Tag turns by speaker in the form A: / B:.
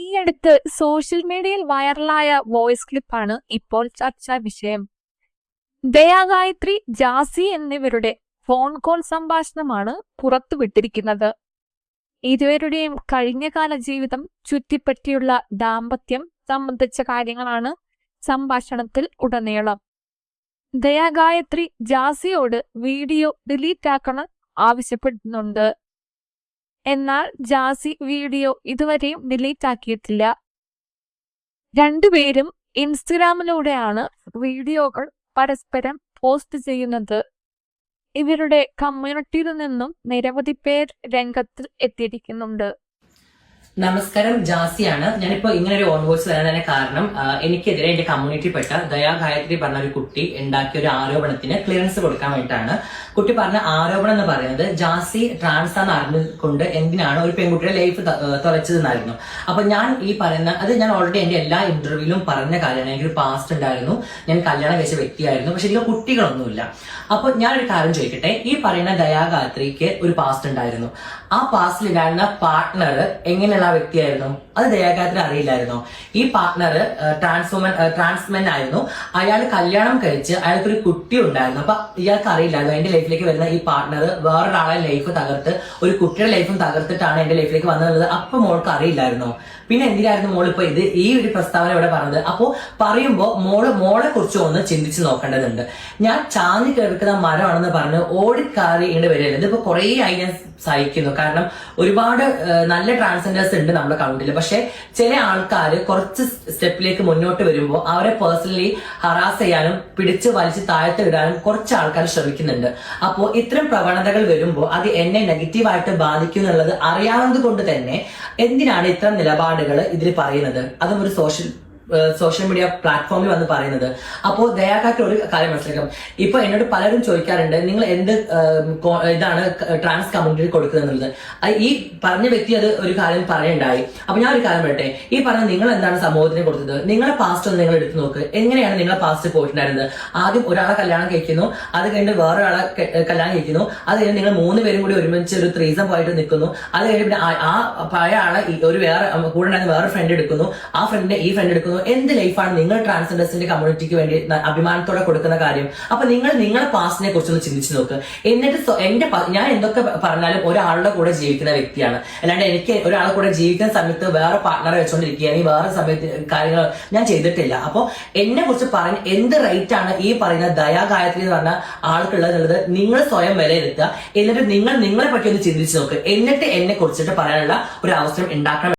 A: ഈ അടുത്ത് സോഷ്യൽ മീഡിയയിൽ വൈറലായ വോയിസ് ക്ലിപ്പാണ് ഇപ്പോൾ ചർച്ചാ വിഷയം. ദയാഗായത്രി ജാസി എന്നിവരുടെ ഫോൺ കോൾ സംഭാഷണമാണ് പുറത്തുവിട്ടിരിക്കുന്നത് ഇരുവരുടെയും കഴിഞ്ഞകാല ജീവിതം ചുറ്റിപ്പറ്റിയുള്ള ദാമ്പത്യം സംബന്ധിച്ച കാര്യങ്ങളാണ് സംഭാഷണത്തിൽ ഉടനീളം. ദയാഗായത്രി ജാസിയോട് വീഡിയോ ഡിലീറ്റ് ആക്കണം ആവശ്യപ്പെടുന്നുണ്ട്. എന്നാൽ ജാസി വീഡിയോ ഇതുവരെയും ഡിലീറ്റ് ആക്കിയിട്ടില്ല. രണ്ടുപേരും ഇൻസ്റ്റഗ്രാമിലൂടെയാണ് വീഡിയോകൾ പരസ്പരം പോസ്റ്റ് ചെയ്യുന്നത്. ഇവരുടെ കമ്മ്യൂണിറ്റിയിൽ നിന്നും നിരവധി പേർ രംഗത്ത് എത്തിയിരിക്കുന്നുണ്ട്.
B: നമസ്കാരം ജാസിയാണ്. ഞാനിപ്പോ ഇങ്ങനെ ഒരു ഓൺ വോയിസ് വരാൻ കാരണം എനിക്കെതിരെ എന്റെ കമ്മ്യൂണിറ്റിപ്പെട്ട ദയാ ഗായത്രി പറഞ്ഞ ഒരു കുട്ടി ഉണ്ടാക്കിയ ഒരു ആരോപണത്തിന് ക്ലിയറൻസ് കൊടുക്കാൻ വേണ്ടിയിട്ടാണ്. കുട്ടി പറഞ്ഞ ആരോപണം എന്ന് പറയുന്നത് ജാസി ട്രാൻസ് ആണെന്ന് അറിഞ്ഞുകൊണ്ട് എന്തിനാണ് ഒരു പെൺകുട്ടിയുടെ ലൈഫ് തുറച്ചതെന്നായിരുന്നു. അപ്പൊ ഞാൻ ഈ പറയുന്ന അത് ഞാൻ ഓൾറെഡി എന്റെ എല്ലാ ഇന്റർവ്യൂവിലും പറഞ്ഞ കാര്യമാണ്. എനിക്കൊരു പാസ്റ്റ് ഉണ്ടായിരുന്നു. ഞാൻ കല്യാണം കഴിച്ച വ്യക്തിയായിരുന്നു. പക്ഷെ ഇതിൽ കുട്ടികളൊന്നുമില്ല. അപ്പൊ ഞാനൊരു കാര്യം ചോദിക്കട്ടെ. ഈ പറയുന്ന ദയാ ഗായത്രിക്ക് ഒരു പാസ്റ്റ് ഉണ്ടായിരുന്നു. ആ പാസ്റ്റിൽ ഉണ്ടായിരുന്ന പാർട്ട്ണർ എങ്ങനെയുള്ള വ്യക്തിയായിരുന്നു. അത് ദയാഗാത്രി അറിയില്ലായിരുന്നു. ഈ പാർട്ട്ണർ ട്രാൻസ്വുമൻ ട്രാൻസ്മെൻ ആയിരുന്നു. അയാൾ കല്യാണം കഴിച്ച് അയാൾക്കൊരു കുട്ടി ഉണ്ടായിരുന്നു. അപ്പൊ ഇയാൾക്ക് അറിയില്ലായിരുന്നു എന്റെ ലൈഫിലേക്ക് വരുന്ന ഈ പാർട്ട്ണർ വേറൊരാളെ ലൈഫ് തകർത്ത് ഒരു കുട്ടിയുടെ ലൈഫും തകർത്തിട്ടാണ് എന്റെ ലൈഫിലേക്ക് വന്നത് അപ്പൊ മോൾക്ക് അറിയില്ലായിരുന്നു. പിന്നെ എന്തിനായിരുന്നു മോൾ ഇപ്പൊ ഇത്? ഈ ഒരു പ്രസ്താവന ഇവിടെ പറഞ്ഞത്. അപ്പോ പറയുമ്പോ മോൾ മോളെ കുറിച്ച് ഒന്ന് ചിന്തിച്ചു നോക്കേണ്ടതുണ്ട്. ഞാൻ ചാഞ്ഞു കേൾക്കുന്ന മരമാണെന്ന് പറഞ്ഞ് ഓടിക്കാറി ഇങ്ങോട്ട് വരികയല്ല ഇതിപ്പോ കുറേ ആയി ഞാൻ സഹിക്കുന്നു. കാരണം ഒരുപാട് നല്ല ട്രാൻസ്ജെൻഡേഴ്സ് ഉണ്ട് നമ്മുടെ കൗണ്ടിൽ പക്ഷെ ചില ആൾക്കാർ കുറച്ച് സ്റ്റെപ്പിലേക്ക് മുന്നോട്ട് വരുമ്പോൾ അവരെ പേഴ്സണലി ഹറാസ് ചെയ്യാനും പിടിച്ച് വലിച്ച് താഴത്ത് ഇടാനും കുറച്ച് ആൾക്കാർ ശ്രമിക്കുന്നുണ്ട്. അപ്പോൾ ഇത്തരം പ്രവണതകൾ വരുമ്പോൾ അത് എന്നെ നെഗറ്റീവായിട്ട് ബാധിക്കും എന്നുള്ളത് അറിയാവുന്നത് കൊണ്ട് തന്നെ എന്തിനാണ് ഇത്തരം നിലപാടുകൾ ഇതിൽ പറയുന്നത്? അതും ഒരു സോഷ്യൽ സോഷ്യൽ മീഡിയ പ്ലാറ്റ്ഫോമിൽ വന്ന് പറയുന്നത്. അപ്പോൾ ദയാകാറ്റ് ഒരു കാര്യം മനസ്സിലാക്കാം. ഇപ്പൊ എന്നോട് പലരും ചോദിക്കാറുണ്ട് നിങ്ങൾ എന്ത് ഇതാണ് ട്രാൻസ് കമ്മ്യൂണിറ്റി കൊടുക്കുന്നത് എന്നുള്ളത്? ഈ പറഞ്ഞ വ്യക്തി അത് ഒരു കാര്യം പറയണ്ടായി. അപ്പൊ ഞാൻ ഒരു കാര്യം പറയട്ടെ. ഈ പറഞ്ഞ നിങ്ങൾ എന്താണ് സമൂഹത്തിന് കൊടുത്തത്? നിങ്ങളെ പാസ്റ്റ് ഒന്ന് നിങ്ങൾ എടുത്തു നോക്ക്. എങ്ങനെയാണ് നിങ്ങളെ പാസ്റ്റ് പോയിട്ടുണ്ടായിരുന്നത്? ആദ്യം ഒരാളെ കല്യാണം കഴിക്കുന്നു. അത് കഴിഞ്ഞ് വേറൊരാളെ കല്യാണം കഴിക്കുന്നു. അത് കഴിഞ്ഞ് നിങ്ങൾ മൂന്ന് പേരും കൂടി ഒരുമിച്ച് ഒരു ത്രീസം പോയിട്ട് നിൽക്കുന്നു. അത് കഴിഞ്ഞ് പിന്നെ ആ- പഴയ ആളെ ഒരു വേറെ കൂടെ ഉണ്ടായിരുന്ന വേറെ ഫ്രണ്ട് എടുക്കുന്നു. ആ ഫ്രണ്ടിന്റെ ഈ ഫ്രണ്ട് എടുക്കുന്നു. എന്ത് ലൈഫാണ് നിങ്ങൾ ട്രാൻസ്ജെൻഡേഴ്സിന്റെ കമ്മ്യൂണിറ്റിക്ക് വേണ്ടി അഭിമാനത്തോടെ കൊടുക്കുന്ന കാര്യം? അപ്പൊ നിങ്ങൾ നിങ്ങളുടെ പാസ്റ്റിനെ കുറിച്ചൊന്ന് ചിന്തിച്ചു നോക്ക്. എന്നിട്ട് എന്റെ ഞാൻ എന്തൊക്കെ പറഞ്ഞാലും ഒരാളുടെ കൂടെ ജീവിക്കുന്ന വ്യക്തിയാണ്. അല്ലാണ്ട് എനിക്ക് ഒരാളെ കൂടെ ജീവിക്കുന്ന സമയത്ത് വേറെ പാർട്ട്ണറെ വെച്ചുകൊണ്ടിരിക്കുകയാണെങ്കിൽ വേറെ സമയത്ത് കാര്യങ്ങൾ ഞാൻ ചെയ്തിട്ടില്ല. അപ്പൊ എന്നെ കുറിച്ച് പറഞ്ഞ എന്ത് റൈറ്റ് ആണ് ഈ പറയുന്ന ദയാഗായത്രി എന്ന് പറഞ്ഞ ആൾക്കുള്ളത് നിങ്ങൾ സ്വയം വിലയിരുത്തുക. എന്നിട്ട് നിങ്ങൾ നിങ്ങളെ പറ്റി ഒന്ന് ചിന്തിച്ചു നോക്ക്. എന്നിട്ട് എന്നെ കുറിച്ചിട്ട് പറയാനുള്ള ഒരു അവസരം ഉണ്ടാക്കണം.